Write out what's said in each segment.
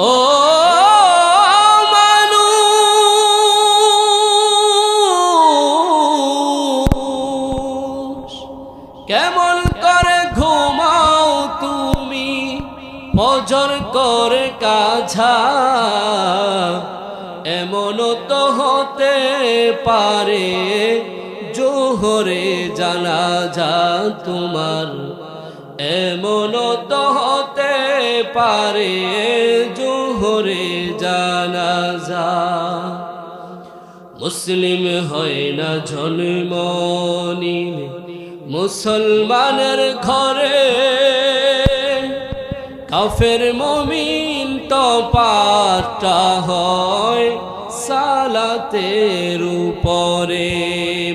ও মানুষ, কেমন করে ঘুমাও তুমি? মজর করে কাছা এমন তো হতে পারে, জোহরে জানা যা তোমার এমন তো হতে পারে জোহরে জানা যা মুসলিম হয় না জন্ম মুসলমানের ঘরে। কাফের মমিন তো পাটা হয় সালাতের উপরে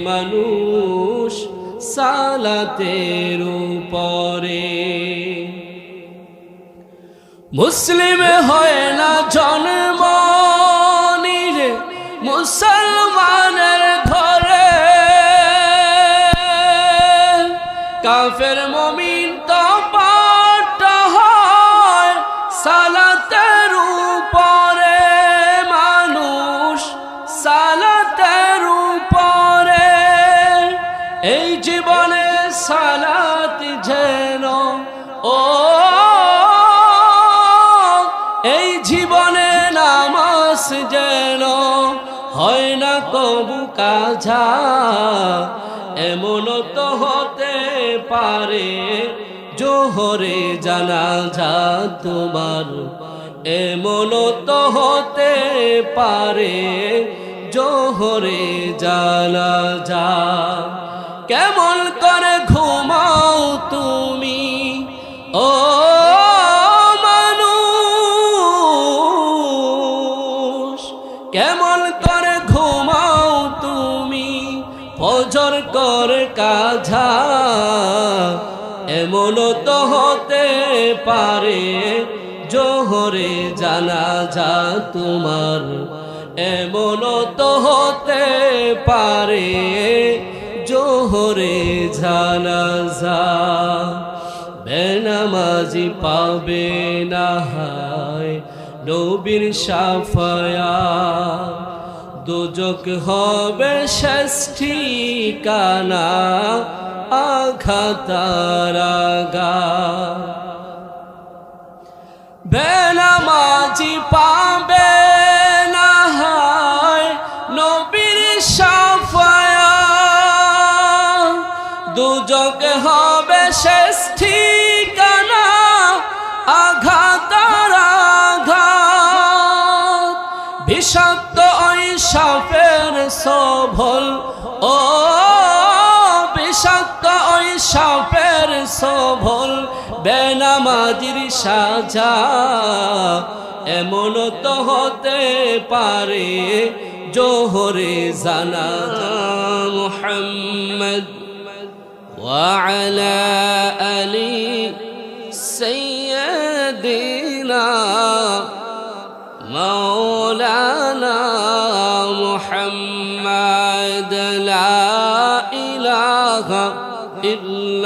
মানুষ। সালাতের উপরে। মুসলিম হয় না জন্ম মুসলমানের ঘরে। কাফের কাজা এমন তো হতে পারে, জোহরে জানা যা তোমার। এমন তো হতে পারে, জোহরে জানা যা কেমন করে ঘুমাও তুমি? ও মানুষ, কেমন করে ঘুমাও তুমি? ফজর করে কাজা এমন তো হতে পারে, জোহরে জানা যা তোমার এমন তো হতে পারে, জোহরে জানা যা বেনামাজি পাবে না হায় নবীর সাফায়া। দুজক হবে ষষ্ঠী কানা আঘাতারাগা বেনামাজি পাবে না হায় নবীর সাফায়া। দুজক হবে শেষ ঠিকানা আঘাতার সভল ও বিষাক্ত ওই সাপের সভল বেনামাজির সাজা এমন তো হতে পারে জোহরে জানা মুহাম্মদ وعلى آل سيدنا مولانا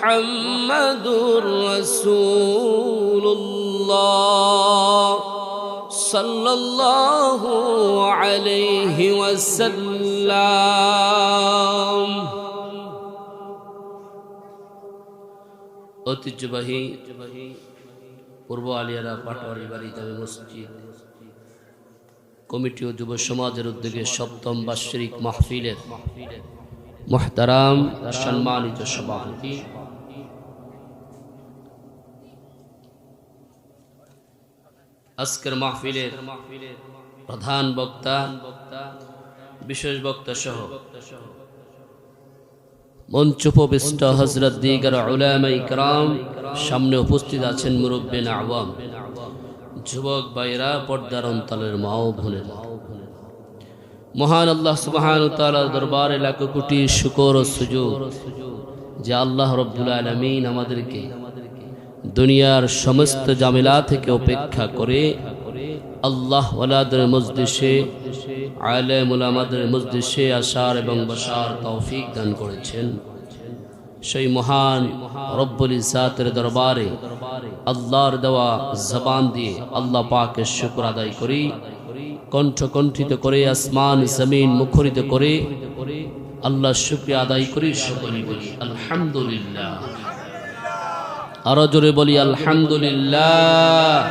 মুহাম্মাদুর রাসূলুল্লাহ সাল্লাল্লাহু আলাইহি ওয়াসাল্লাম। ঐতিহ্যবাহী পূর্ব আলিয়ারা পাটোয়ারি বাড়ি যাবে মসজিদ। কমিটি ও যুব সমাজের উদ্যোগে সপ্তম বাৎসরিক মাহফিলের মহতারাম সম্মানিত সভাপতি আজকের মাহফিলের প্রধান বক্তা, বিশেষ বক্তা সহ মঞ্চ উপবিষ্ট হজরত দিগার উলামা ইকরাম সামনে উপস্থিত আছেন মুরব্বিন আওয়াম, যুবক বাইরা পর্দার অন্তলের মা ও বোনেরা। মহান আল্লাহ সুবহান তাআলার দরবারে লাখ কোটি শুকর ও সুযোগ যে আল্লাহ রব্বুল আলামিন আমাদেরকে দুনিয়ার সমস্ত জামেলা থেকে উপেক্ষা করে আল্লাহ ওয়ালাদের মজলিসে আলেম উলামাদের মজলিসে আসার এবং বসার তৌফিক দান করেছেন। সেই মহান রব্বুল ইসাতের দরবারে আল্লাহর দেওয়া জবান দিয়ে আল্লাহ পাকে শুক্র আদায় করি। কণ্ঠ কণ্ঠিত করে, আসমান, জমিন মুখরিত করে আল্লাহ শুক্রিয়া আদায় করি সকলে বলি, আলহামদুলিল্লাহ। আরও জোরে বলি, আলহামদুলিল্লাহ।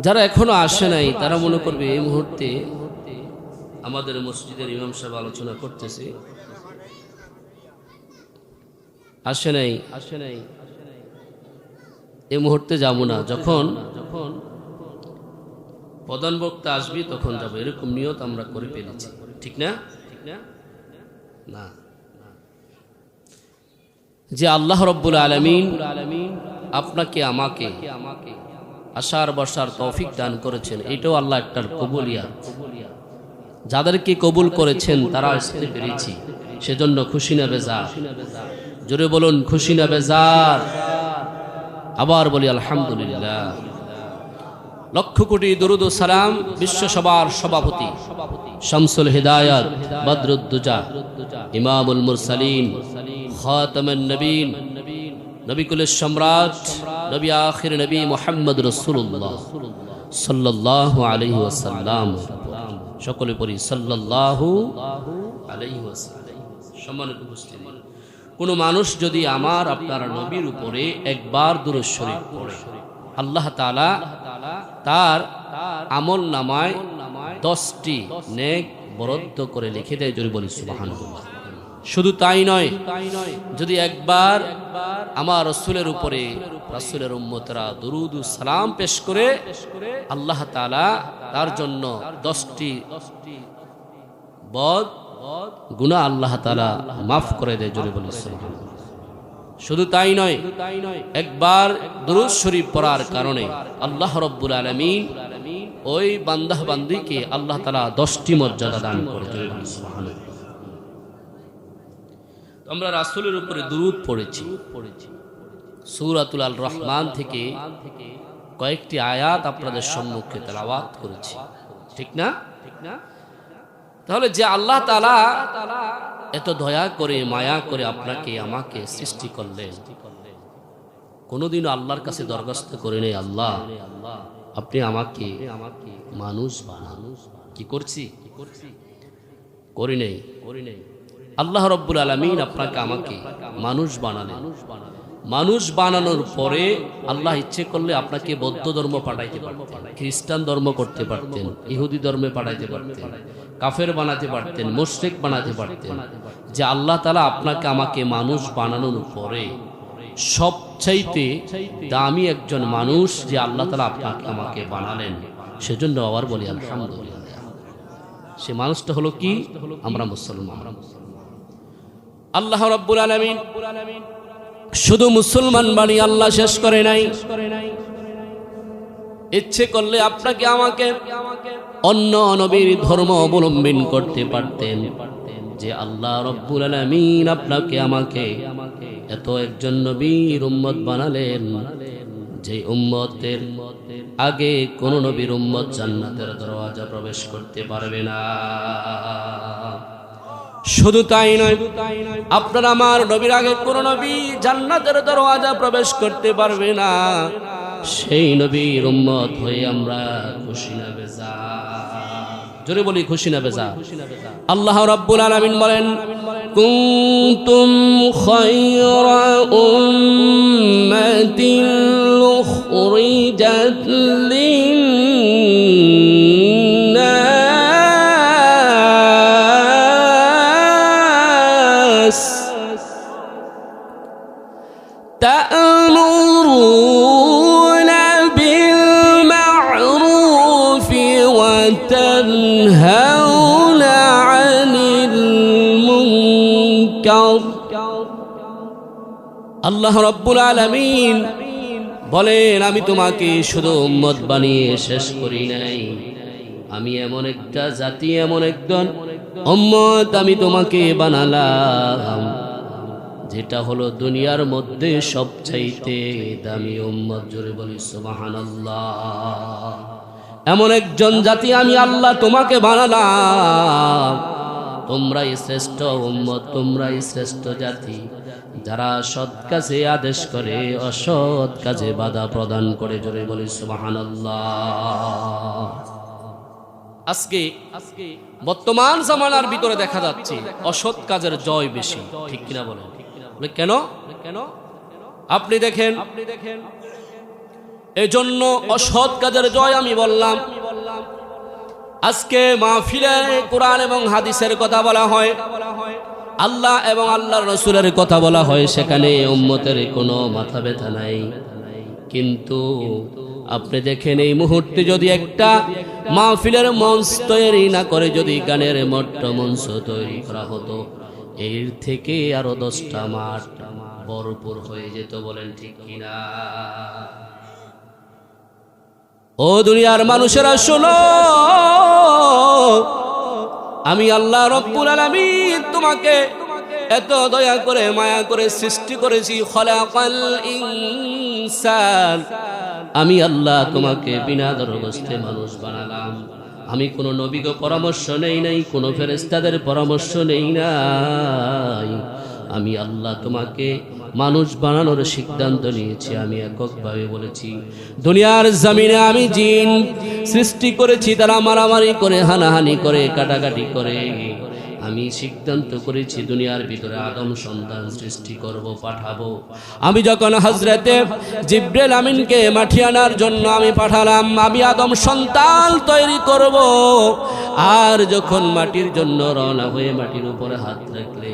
যারা এখনও আসে নাই, তারা মনে করবে এই মুহূর্তে আমাদের মসজিদের ইমাম সাহেব আলোচনা করতেছে। আসে নাই? আসে নাই এই মুহূর্তে যাব না। যখন যখন প্রধান বক্তা আসবি, তখন যাব। এরকম নিয়ত আমরা করে ফেলেছি। ঠিক না ঠিক না? না। যে আল্লাহ রব্বুল আলমিন আপনাকে, আমাকে আশার বর্ষার তৌফিক দান করেছেন। এটাও আল্লাহ একটার কবুলিয়া যাদেরকে কবুল করেছেন, তারা আসতে পেরেছি। সেজন্য খুশি না বেজার। জোরে বলুন, খুশি না বেজার। আবার বলি, আলহামদুলিল্লাহ। লক্ষ কোটি দরুদ সালাম বিশ্বসভার সভাপতি শামসুল হিদায়াত বদরুদ্দুজা, ইমামুল মুরসালিন। খাতামুন নবীন নবিকুলের সম্রাট কোনো মানুষ যদি আমার, আপনার নবীর উপরে একবার দুরূদ শরীফ পড়ে, আল্লাহ তাআলা তার আমল নামায় দশটি নেক বরাদ্দ করে লিখে দেয় যদি বলি, সুবহানাল্লাহ। শুধু তাই নয়, যদি একবার আমার রসুলের উপরে, রসুলের উম্মতরা দুরুদ সালাম পেশ করে, আল্লাহ তাআলা তার জন্য দশটি বদ গুণা আল্লাহ তালা মাফ করে দেয় জোরে বলি শুধু তাই নয়, একবার দুরুদ শরীফ পড়ার কারণে আল্লাহ রব্বুল আলমিন ওই বান্দাহ বান্দিকে আল্লাহ তালা দশটি মর্যাদা দান করে আমরা রাসুলের উপরে দুরুদ পড়েছি। সুরাতুল আল রহমান থেকে কয়েকটি আয়াত আপনাদের সম্মুখে তেলাওয়াত করেছি। ঠিক না? ঠিক না তাহলে যে আল্লাহ তালা এত দয়া করে, মায়া করে আপনাকে, আমাকে সৃষ্টি করলেন, কোনোদিনও আল্লাহর কাছে দরখাস্ত করে নেই, আল্লাহ, আপনি আমাকে আমাকে মানুষ বানান। কি করছি? কি করছি করি নেই করি নেই। আল্লাহ রব্বুল আলমিন আপনাকে আমাকে মানুষ বানালেন। মানুষ বানানোর পরে আল্লাহ ইচ্ছে করলে আপনাকে বৌদ্ধ ধর্ম পাঠাইতে পারতেন, খ্রিস্টান ধর্ম করতে পারতেন, ইহুদি ধর্মে পাঠাইতে পারতেন, কাফের বানাতে পারতেন, মুশরিক বানাতে পারতেন। যে আল্লাহ তালা আপনাকে আমাকে মানুষ বানানোর পরে সবচাইতে দামি একজন মানুষ যে আল্লাহ তালা আপনাকে আমাকে বানালেন, সেজন্য আবার বলি, আলহামদুলিল্লাহ। সে মানুষটা হলো কি? আমরা মুসলমান। আল্লাহ রব্বুল আলমিন শুধু মুসলমান বাণী আল্লাহ শেষ করে নাই। ইচ্ছে করলে আপনাকে আমাকে অন্য নবীর ধর্ম অবলম্বন করতে পারতেন। যে আল্লাহ রব্বুল আলমিন আপনাকে আমাকে এত একজন নবীর উম্মত বানালেন যে উম্মতের আগে কোন নবীর উম্মত জান্নাতের দরওয়াজা প্রবেশ করতে পারবে না। শুধু তাই নয়, আপনার আমার নবীর আগে কোন নবী জান্নাতের দরওয়াজা প্রবেশ করতে পারবে না। সেই নবীর উম্মত হয়ে আমরা খুশি না বেজা। জোরে বলি খুশি না বেজা। আল্লাহ রাব্বুল আলামিন বলেন, কুনতুম খায়রা উম্মাতিন উখরিজাত লিন আল্লাহ রব্বুল আলামিন বলেন, আমি তোমাকে শুধু উম্মত বানিয়ে শেষ করি নাই। আমি এমন একটা জাতি, এমন একজন উম্মত আমি তোমাকে বানালাম, যেটা হলো দুনিয়ার মধ্যে সবচাইতে দামি উম্মত। জোরে বলি, সুবহানাল্লাহ। এমন একজন জাতি আমি আল্লাহ তোমাকে বানালাম তোমরাই শ্রেষ্ঠ উম্মত, তোমরাই শ্রেষ্ঠ জাতি। যারা সৎ কাজে আদেশ করে, অসৎ কাজে বাধা প্রদান করে, জোরে বলি সুবহানাল্লাহ। আজকে আজকে বর্তমান জামানার ভিতরে দেখা যাচ্ছে অসৎ কাজের জয় বেশি, ঠিক কিনা বলেন বলে কেন? কেন আপনি দেখেন আপনি দেখেন, এজন্য অসৎ কাজের জয় আমি বললাম আজকে মাহফিলে কোরআন এবং হাদিসের কথা বলা হয়। আল্লাহ এবং আল্লাহর রসুলের কথা বলা হয়, সেখানে উম্মতের কোনো মাথা ব্যথা নাই। কিন্তু আপনি দেখেন এই মুহূর্তে যদি একটা মাহফিলের মঞ্চ তৈরি না করে যদি গানের মট্ট মঞ্চ তৈরি করা হতো, এর থেকে আরও দশটা মাঠ ভরপুর হয়ে যেত বলেন ঠিক কিনা? ও দুনিয়ার মানুষেরা শোনো। আমি আল্লাহ রব্বুল আলামিন তোমাকে এত দয়া করে, মায়া করে সৃষ্টি করেছি, খলাকাল ইনসান। আমি আল্লাহ তোমাকে বিনা দরবস্তে মানুষ বানালাম। আমি কোনো নবীকে পরামর্শ নেই নাই, কোনো ফেরেস্তাদের পরামর্শ নেই নাই। আমি আল্লাহ তোমাকে মানুষ বানানোর সিদ্ধান্ত নিয়েছি, আমি এককভাবে বলেছি। দুনিয়ার জমিনে আমি জিন সৃষ্টি করেছি, তারা মারামারি করে, হানাহানি করে, কাটাকাটি করে। আমি সিদ্ধান্ত করেছি, দুনিয়ার ভিতরে আদম সন্তান সৃষ্টি করব, পাঠাবো। আমি যখন হজরতে জিব্রেল আমিনকে মাঠি আনার জন্য আমি পাঠালাম, আমি আদম সন্তান তৈরি করব। আর যখন মাটির জন্য রওনা হয়ে মাটির উপরে হাত রাখলে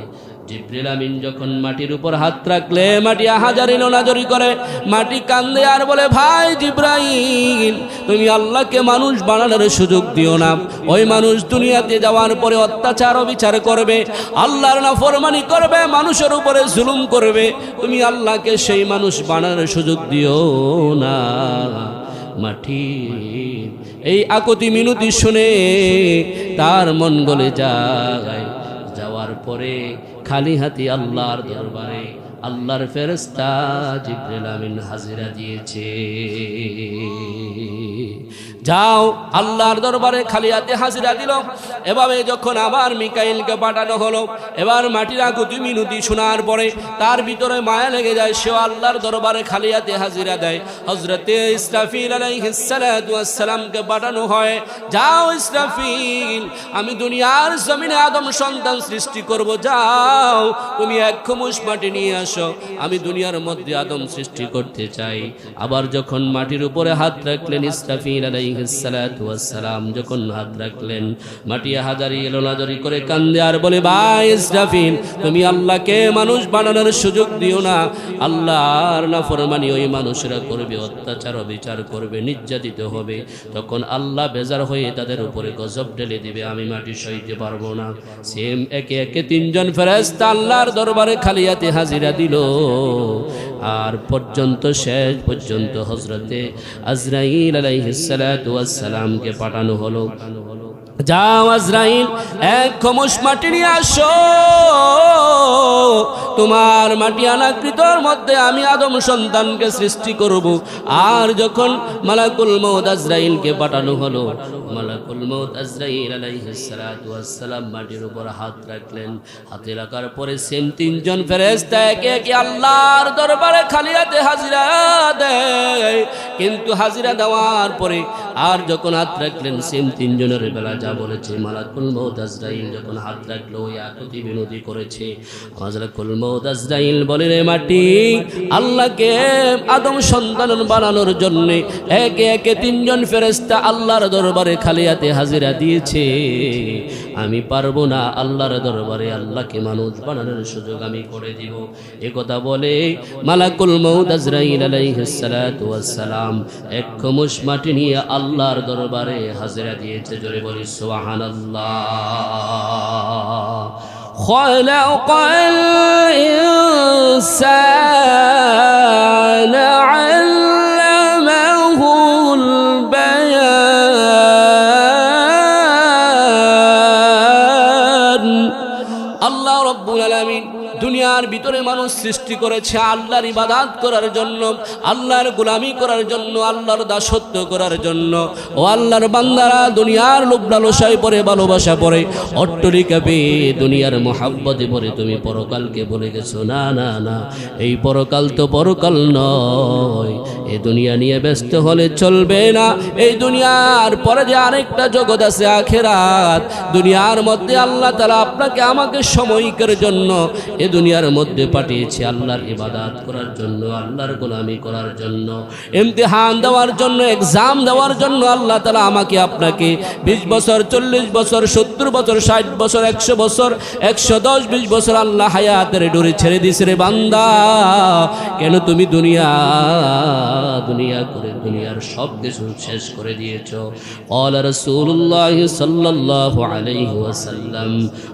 জিব্রিল আমিন যখন মাটির উপর হাত রাখলে, মাটি হাজারি নোনাজরি করে, মাটি কান্দে আর বলে, ভাই জিব্রাইল, তুমি আল্লাহকে মানুষ বানানোর সুযোগ দিও না। ওই মানুষ দুনিয়াতে যাওয়ার পরে অত্যাচার অবিচার করবে, আল্লাহর না ফরমানি করবে, মানুষের উপরে জুলুম করবে। তুমি আল্লাহকে সেই মানুষ বানানোর সুযোগ দিও না। মাটি এই আকতি মিনতি শুনে তার মন গলে যায়। যাওয়ার পরে খালি হাতি আল্লাহর দরবারে আল্লাহর ফেরেস্তা জিব্রাইল আমিন হাজিরা দিয়েছে। যাও, আল্লাহর দরবারে খালি হাতে হাজিরা দিল। এভাবে যখন আবার মিকাইলকে পাঠানো হলো, এবার মাটির আকুতি মিনতি শোনার পরে তার ভিতরে মায়া লেগে যায়, সেও আল্লাহর দরবারে খালি হাতে হাজিরা দেয়। হজরতে ইসরাফিল আলাইহিসসালামকে পাঠানো হয়, যাও ইসরাফিল, আমি দুনিয়ার জমিনে আদম সন্তান সৃষ্টি করব, যাও, তুমি এক খুমুস মাটি নিয়ে আসো, আমি দুনিয়ার মধ্যে আদম সৃষ্টি করতে চাই। আবার যখন মাটির উপরে হাত রাখলেন ইসরাফিল আলাইহিসসালাম যখন হাত রাখলেন মাটি হাজারি এলো নাজারি করে কান্দে আর বলে, ভাই তুমি আল্লাহকে মানুষ বানানোর সুযোগ দিও না। আল্লাহর না ফরমানি ওই মানুষরা করবে, অত্যাচার বিচার করবে, নির্যাতিত হবে। তখন আল্লাহ বেজার হয়ে তাদের উপরে গজব ঢেলে দিবে, আমি মাটি সইতে পারব না। সেম একে একে তিনজন ফেরেস্তা আল্লাহর দরবারে খালিয়াতে হাজিরা দিল। আর পর্যন্ত, শেষ পর্যন্ত হজরতে আজরাইল আলাইহিসসালামকে পাঠানো হলো। যাও আজরাইল, এক খমস মাটি নিয়ে আসো। তোমার মাটি আনাকৃতর মধ্যে আমি আদম সন্তানকে সৃষ্টি করব। আর যখন মালাকুল মৌদ আজরাইলকে পাঠানো হলো, মালাকুল মৌদ আজরাইল আলাইহিসসালাম মাটির উপর হাত রাখলেন। হাতে রাখার পরে সেম তিনজন ফেরেশতা একে একে আল্লাহর দরবারে খালি হাতে হাজিরা দেয়। কিন্তু হাজিরা দেওয়ার পরে আর যখন হাত রাখলেন, সেম তিনজনের বেলা যাব বলেছে, মালাকুল মৌত আজরাইল যখন হাত রাখল, ওই আকতি বিনতি করেছে। মালাকুল মৌত আজরাইল বলে মাটি, আল্লাহকে আদম সন্তান বানানোর জন্য একে একে তিনজন ফেরেস্তা আল্লাহর দরবারে খালি হাতে হাজিরা দিয়েছে। আমি পারব না আল্লাহর দরবারে আল্লাহকে মানুষ বানানোর সুযোগ আমি করে দিব। এ কথা বলে মালাকুল মৌদ আজরাইল আলাইহিস সালাতু ওয়াস সালাম এক খমুশ মাটি নিয়ে আল্লাহর দরবারে হাজিরা দিয়েছে। জোরে سبحان الله. خلق الإنسان عن দুনিয়ার ভিতরে মানুষ সৃষ্টি করেছে আল্লাহর ইবাদাত করার জন্য, আল্লাহর গোলামি করার জন্য, আল্লাহর দাসত্ব করার জন্য। ও আল্লাহর বান্দারা দুনিয়ার লোভ লালসায় পরে ভালোবাসা পরে অট্টরিকা পেয়ে দুনিয়ার মোহাব্বতে পরে তুমি পরকালকে বলে গেছো, না না না, এই পরকাল তো পরকাল নয় এই দুনিয়া নিয়ে ব্যস্ত হলে চলবে না। এই দুনিয়ার পরে যে আরেকটা জগৎ আছে, আখেরাত। দুনিয়ার মধ্যে আল্লাহ তালা আপনাকে আমাকে সময়কের জন্য এ দুনিয়ার মধ্যে পাঠিয়েছে আল্লাহর ইবাদাত করার জন্য, আল্লাহর গোলামি করার জন্য। ইমতিহান দেওয়ার জন্য, এক্সাম দেওয়ার জন্য আল্লাহ তালা আমাকে আপনাকে বিশ বছর, চল্লিশ বছর, সত্তর বছর, ষাট বছর, একশো বছর, একশো দশ, বিশ বছর আল্লাহ হায়াতের ডোরে ছেড়ে দিস রে বান্দা। কেন তুমি দুনিয়া দুনিয়া করে দুনিয়ার সব কিছু শেষ করে দিয়েছ قال رسول الله صلى الله عليه وسلم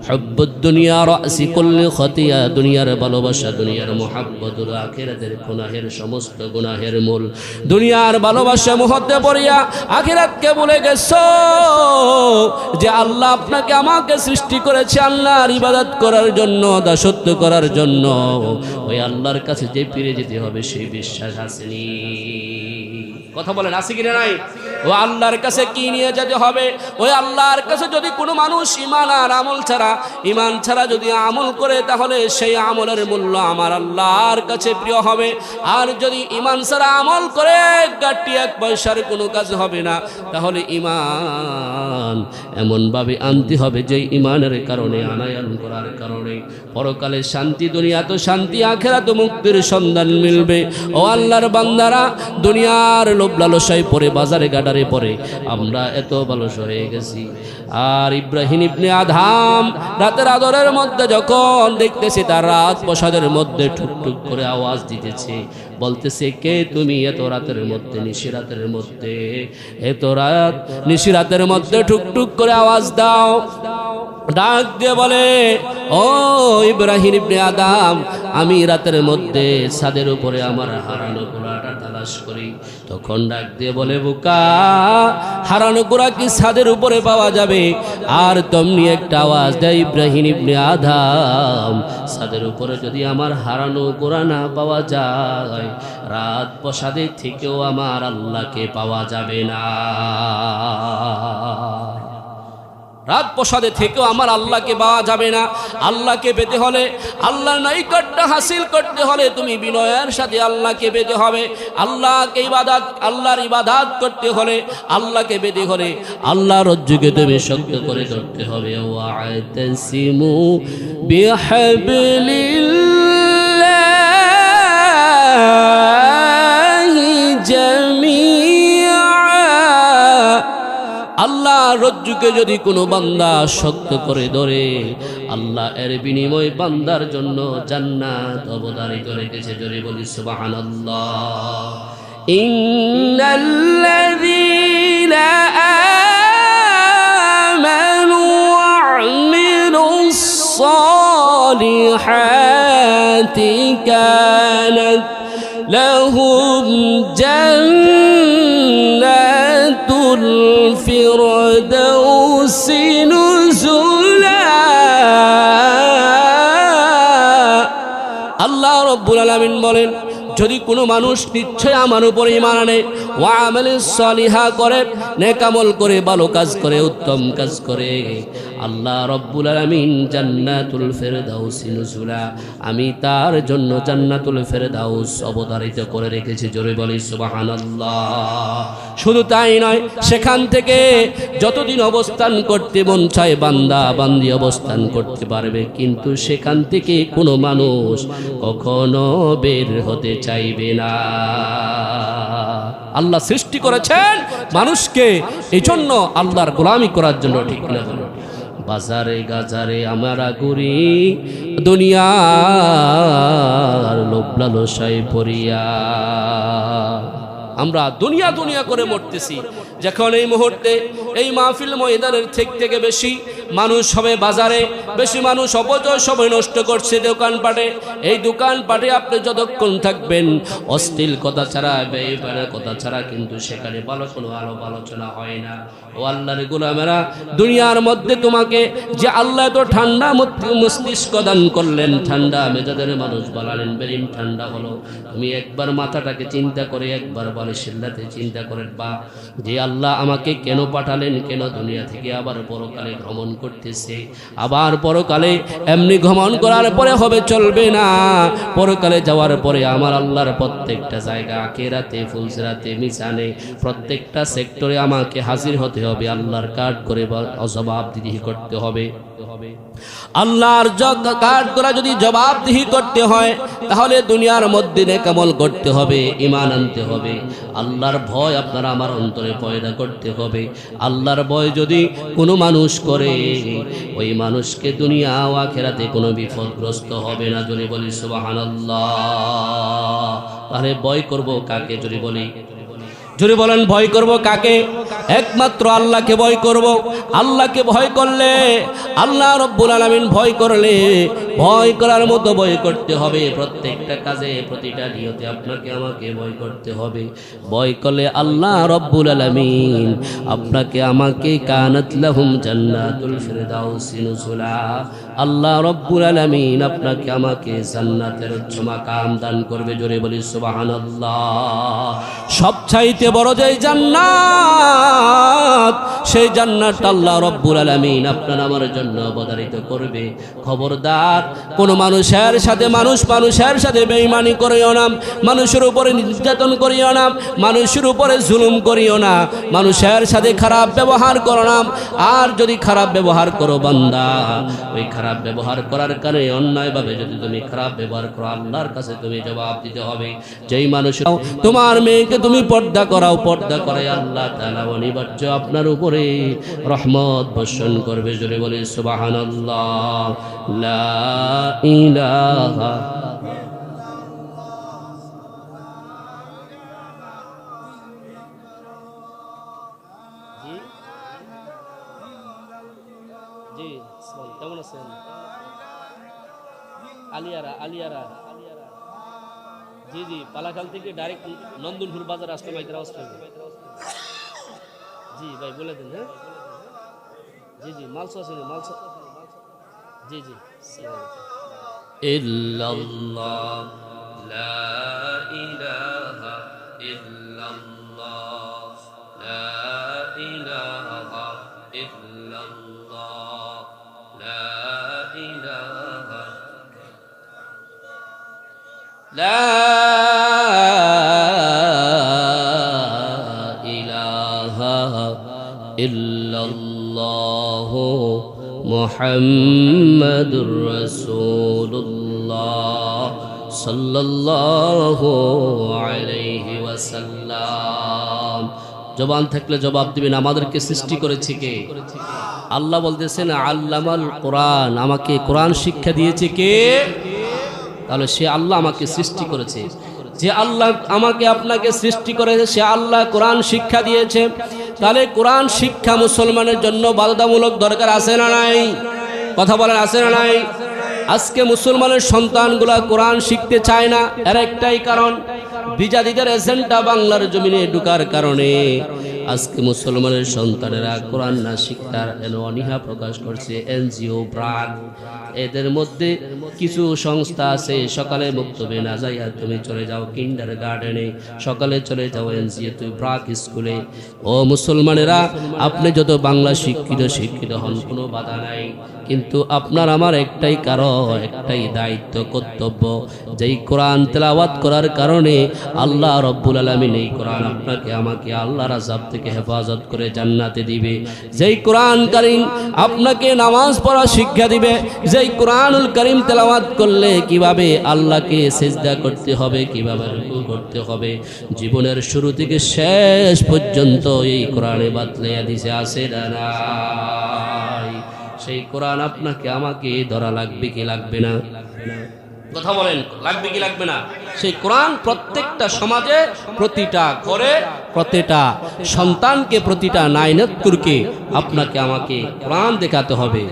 حب الدنيا رأس كل خطيئة দুনিয়ার ভালোবাসা দুনিয়ার মোহাব্বত আখিরাতের গুনাহের সমস্ত গুনাহের মূল দুনিয়ার ভালোবাসা মুহূর্তে পড়িয়া আখিরাতকে বলে গেছো যে আল্লাহ আপনাকে আমাকে সৃষ্টি করেছে আল্লাহর ইবাদত করার জন্য দাসত্ব করার জন্য ওই আল্লাহর কাছে যে ফিরে যেতে হবে সেই বিশ্বাস আসেনি কথা বলেন আছে কিনা নাই? ও আল্লাহর কাছে কি নিয়ে যেতে হবে? ওই আল্লাহর কাছে যদি কোনো মানুষ ইমান আর আমল ছাড়া ইমান ছাড়া যদি আমল করে, তাহলে সেই আমলের মূল্য আমার আল্লাহর কাছে প্রিয় হবে। আর যদি ইমান ছাড়া আমল করে গাটি এক পয়সার কোনো কাজ হবে না। তাহলে ইমান এমনভাবে আনতে হবে যে ইমানের কারণে আনায়ন করার কারণে। পরকালে শান্তি, দুনিয়া তো শান্তি, আখেরা তো মুক্তির সন্ধান মিলবে। ও আল্লাহর বান্দারা, দুনিয়ার লোভ লালসায় পরে বাজারে গাডারে পরে আমরা এত ভালোস হয়ে গেছি। আর ইব্রাহিম ইবনে আধাম রাতের আদরের মধ্যে যখন দেখতেছি তার রাত প্রসাদের মধ্যে ঠুকঠুক করে আওয়াজ দিতেছে, বলতেছে, কে তুমি এত রাতের মধ্যে, নিশি রাতের মধ্যে? এত রাত, নিশি রাতের মধ্যে ঠুকঠুক করে আওয়াজ দাও। ডাক দিয়ে বলে, ও ইব্রাহিম ইবনে আদাম আমি রাতের মধ্যে ছাদের উপরে আমার হারানো গোড়াটা তালাশ করি। তখন ডাক দিয়ে বলে, বোকা, হারানো গোড়া কি ছাদের উপরে পাওয়া যাবে? আর তমনি একটা আওয়াজ দেয় ইব্রাহিম ইবনে আদাম, ছাদের উপরে যদি আমার হারানো গোড়া না পাওয়া যায়, রাত প্রসাদের থেকেও আমার আল্লাহকে পাওয়া যাবে না। রাত প্রসাদে থেকেও আমার আল্লাহকে পাওয়া যাবে না। আল্লাহকে পেতে হলে, আল্লাহর নৈকট্য হাসিল করতে হলে তুমি বিনয়ের সাথে আল্লাহকে পেতে হবে। আল্লাহকে ইবাদাত, আল্লাহর ইবাদাত করতে হলে আল্লাহকে পেতে হলে আল্লাহ রজ্জুকে তুমি শক্ত করে ধরতে হবে। ওয়াতাসিমু বিহাবলিল্লাহি। আল্লাহ রজ্জুকে যদি কোনো বান্দা শক্ত করে ধরে, আল্লাহ এর বিনিময় বান্দার জন্য জান্নাত করে গেছে জোরে বলি, সুবহানাল্লাহ। ইন্নাল্লাযীনা আমানু ওয়া الفردوس نزلا আল্লাহ রব্বুল আলামিন বলেন যদি কোনো মানুষ নিশ্চয় আমার উপরে ইমান আনে ওয়ামাল সালিহা করে নেকামল করে, ভালো কাজ করে, উত্তম কাজ করে, আল্লাহ রব্বুল আলামিন জান্নাতুল ফেরদাউস নুজুলা, আমি তার জন্য জান্নাতুল ফেরদাউস অবতারিত করে রেখেছি, জোরে বলি সুবহানাল্লাহ। শুধু তাই নয়, সেখান থেকে যতদিন অবস্থান করতে মন চায়, বান্দা বান্দি অবস্থান করতে পারবে, কিন্তু সেখান থেকে কোনো মানুষ কখনো বের হতে চাইবে না। আল্লাহ সৃষ্টি করেছেন মানুষকে এই জন্য আল্লাহর গোলামি করার জন্য ঠিক না। বাজারে গাজারে আমরা ঘুরি, দুনিয়ার লোভ লালসায় পড়িয়া আমরা দুনিয়া দুনিয়া করে মরতেছি। যখন এই মুহূর্তে এই মাহফিল ময়দানের থেকে থেকে বেশি মানুষ হবে বাজারে, বেশি মানুষ অপচয় সবাই নষ্ট করছে দোকানপাটে এই দোকানপাটে আপনি যতক্ষণ থাকবেন, অশ্লীল কথা ছাড়া ব্যয়বারের কথা ছাড়া কিন্তু সেখানে ভালো কোনো আলো আলোচনা হয় না। ও আল্লাহর গুলামেরা, দুনিয়ার মধ্যে তোমাকে যে আল্লাহ তো ঠান্ডা মস্তিষ্ক দান করলেন, ঠান্ডা মেজাদের মানুষ বানালেন বেরিন ঠান্ডা হলো। তুমি একবার মাথাটাকে চিন্তা করে, একবার বলে সিল্লাতে চিন্তা করেন বা যে আল্লাহ আমাকে কেন পাঠালেন, কেন দুনিয়া থেকে আবার পরকালে ভ্রমণ করতেছে। আবার পরকালে এমনি ভ্রমণ করার পরে হবে চলবে না। পরকালে যাওয়ার পরে আমার আল্লাহর প্রত্যেকটা জায়গা কেরাতে ফুলসরাতে মিশানে প্রত্যেকটা সেক্টরে আমাকে হাজির হতে হবে। আল্লাহর কার্ড করে জবাবদিহি করতে হবে। আল্লাহর কার্ড করা যদি জবাবদিহি করতে হয়, তাহলে দুনিয়ার মধ্যে নেকামল করতে হবে ইমান আনতে হবে। আল্লাহর ভয় আপনার আমার অন্তরে পয়দা করতে হবে। আল্লাহর ভয় যদি কোনো মানুষ করে ওই মানুষকে দুনিয়া আখেরাতে কোনো বিপদগ্রস্ত হবে না যদি বলি সুবাহান তাহলে বয় করব কাকে যদি বলি? যদি বলেন, ভয় করব কাকে? একমাত্র আল্লাহকে ভয় করব। আল্লাহকে ভয় করলে, আল্লাহ রব্বুল আলামিন ভয় করলে, ভয় করার মতো ভয় করতে হবে। প্রত্যেকটা কাজে প্রতিটা নিয়তে আপনাকে আমাকে ভয় করতে হবে। ভয় করলে আল্লাহ রব্বুল আলামিন আপনাকে আমাকে কানাত লাহুম জান্নাতুল ফিরদাউসি নুজুলা আল্লাহ রব্বুল আলামিন আপনাকে আমাকে জান্নাতের উচ্চ মাকাম দান করবে। জোরে বলি, সুবহানাল্লাহ। সব চাইতে বড় যে জান্নাত, সেই জান্নাত আল্লাহ রব্বুল আলামিন আপনার আমার জন্য অবধারিত করবে। খবরদার, কোন মানুষের সাথে মানুষ মানুষের সাথে বেঈমানি করিও না, মানুষের উপরে নির্যাতন করিও না, মানুষের উপরে জুলুম করিও না, মানুষের সাথে খারাপ ব্যবহার করো না। আর যদি খারাপ ব্যবহার করো বান্দা, ওই খারাপ ব্যবহার করার কারণে অন্যায়ভাবে যদি তুমি খারাপ ব্যবহার করো, আল্লাহর কাছে তুমি জবাব দিতে হবে। যেই মানুষ, তোমার মেয়েকে তুমি পর্দা করাও পর্দা করে আল্লাহ তাআলা অনিবার্য আপনার উপরে রহমত বর্ষণ করবে জোরে বলে সুবহানাল্লাহ লা ইলাহা জি আলিয়ারা আলিয়ারা জি জি, পালাখাল থেকে ডাইরেক্ট নন্দনপুর বাজার আসতে মাইকের আওয়াজ পাইবে জি, ভাই, বলে দিন হ্যাঁ? জি জি মালসো আছে মালসো জি জি, ইল্লাল্লাহ ইল্লাল্লাহ মোহাম্মদ রসুল্লাহ সাল্লাল্লাহু জবান থাকলে জবাব দিবেন, আমাদেরকে সৃষ্টি করেছে কে? আল্লাহ বলতেছেন, আল্লামাল কোরআন, আমাকে কোরআন শিক্ষা দিয়েছে কে? তাহলে সে আল্লাহ আমাকে সৃষ্টি করেছে। যে আল্লাহ আমাকে আপনাকে সৃষ্টি করেছে, সে আল্লাহ কোরআন শিক্ষা দিয়েছে। তাহলে কোরআন শিক্ষা মুসলমানের জন্য বাধ্যতামূলক দরকার আছে না নাই? কথা বলেন আছে না নাই? আজকে মুসলমানের সন্তানগুলা কোরআন শিখতে চায় না, এর একটাই কারণ, বিজাতিদের এজেন্ডা বাংলার জমিনে ঢুকার কারণে। আজকে মুসলমানের সন্তানেরা কোরআন না শিক্ষার এন অনীহা প্রকাশ করছে, এনজিও ব্রাক এদের মধ্যে কিছু সংস্থা আছে, সকালে বক্তব্যে না যাইয়া তুমি চলে যাও কিন্ডার গার্ডেনে সকালে চলে যাও এনজিও তুই ব্রাক স্কুলে। ও মুসলমানেরা, আপনি যত বাংলা শিক্ষিত শিক্ষিত হন, কোনো বাধা নাই। কিন্তু আপনার আমার একটাই কারণ, একটাই দায়িত্ব, কর্তব্য। যেই কোরআন তেলাওয়াত করার কারণে আল্লাহ রব্বুল আলমিন এই কোরআন আপনাকে, আমাকে আল্লাহর আজাব থেকে হেফাজত করে জান্নাতে দিবে। যেই কোরআন কারিম আপনাকে নামাজ পড়া শিক্ষা দিবে, যেই কোরআনুল করিম তেলাওয়াত করলে কীভাবে আল্লাহকে সেজদা করতে হবে, কীভাবে রুকু করতে হবে, জীবনের শুরু থেকে শেষ পর্যন্ত এই কোরআনে বাতলাইয়া দিছে না নাই সেই কোরআন আপনাকে আমাকে ধরা লাগবে কি লাগবে না? কথা বলেন, লাগবে কি লাগবে না? সেই কোরআন প্রত্যেকটা সমাজে প্রতিটা ঘরে প্রতিটা সন্তানকে প্রতিটা নাইনত্তরকে আপনাকে আমাকে কোরআন দেখাতে হবে।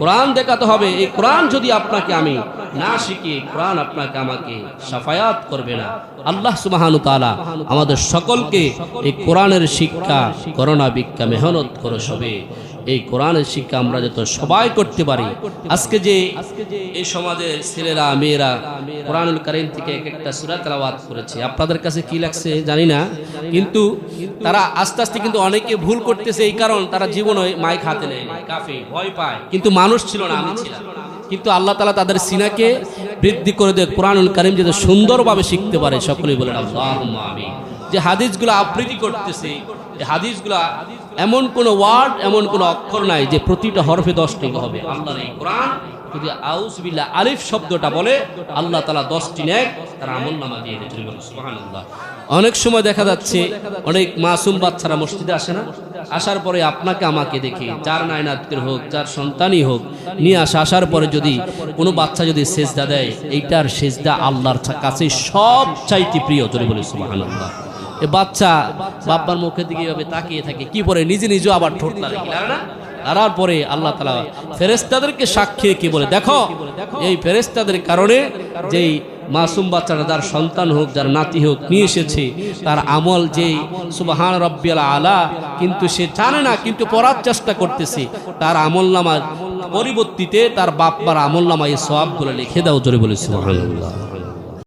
কোরআন দেখাতে হবে। এই কোরআন যদি আপনাকে আমি না শিখি কোরআন আপনাকে আমাকে সাফায়াত করবে না, আল্লাহ সুবাহানু তালা আমাদের সকলকে এই কোরআনের শিক্ষা করোনা বিজ্ঞা মেহনত করে সবে এই কোরআনের শিক্ষা আমরা যত সবাই করতে পারি। আজকে যে এই সমাজের ছেলেরা, মেয়েরা কোরআনুল কারিম থেকে এক একটা সুরা তেলাওয়াত করেছে, আপনাদের কাছে কি লাগছে জানি না, কিন্তু তারা আস্তে আস্তে কিন্তু অনেকে ভুল করতেছে এই কারণ তারা জীবনে মাইক হাতে নেয় কাফে, ভয় পায়। কিন্তু মানুষ ছিল না, আমি ছিলাম। কিন্তু আল্লাহ তালা তাদের সিনাকে বৃদ্ধি করে দেয় কোরআনুল কারিম যাতে সুন্দরভাবে শিখতে পারে, সকলেই বলেন আল্লাহ আমি যে হাদিসগুলো আবৃত্তি করতেছে হাদিসগুলা এমন কোন ওয়ার্ড, এমন কোন অক্ষর নাই যে প্রতিটা হরফে দশ টাকা হবে। আল্লাহর এই কোরআন যদি আউসবিল্লা আলিফ শব্দটা বলে, আল্লাহ তালা দশটি নেক তার আমল নামা দিয়ে সুবহানাল্লাহ। অনেক সময় দেখা যাচ্ছে, অনেক মাসুম বাচ্চারা মসজিদে আসে না। আসার পরে আপনাকে আমাকে দেখে, যার নায়নাতকের হোক, যার সন্তানই হোক, নিয়ে আসা। আসার পরে যদি কোনো বাচ্চা যদি সেজদা দেয়, এইটার সেজদা আল্লাহর কাছে সব চাইতে প্রিয় ধরে বলে সুবহানাল্লাহ। এ বাচ্চা বাব্বার মুখের দিকে এভাবে তাকিয়ে থাকে। কি পরে নিজে নিজেও আবার ঠোঁট না? লাড়ার পরে আল্লাহ তালা ফেরেস্তাদেরকে সাক্ষী কি বলে, দেখো, এই ফেরেস্তাদের কারণে যেই মাসুম বাচ্চাটা, যার সন্তান হোক, যার নাতি হোক, নিয়ে এসেছে, তার আমল যেই সুবাহান রব্বিয়াল আলা, কিন্তু সে জানে না, কিন্তু পড়ার চেষ্টা করতেছে, তার আমল নামার পরিবর্তিতে তার বাপ্পার আমল নামায় সবগুলো লিখে দাও, জোরে বলে সুবাহান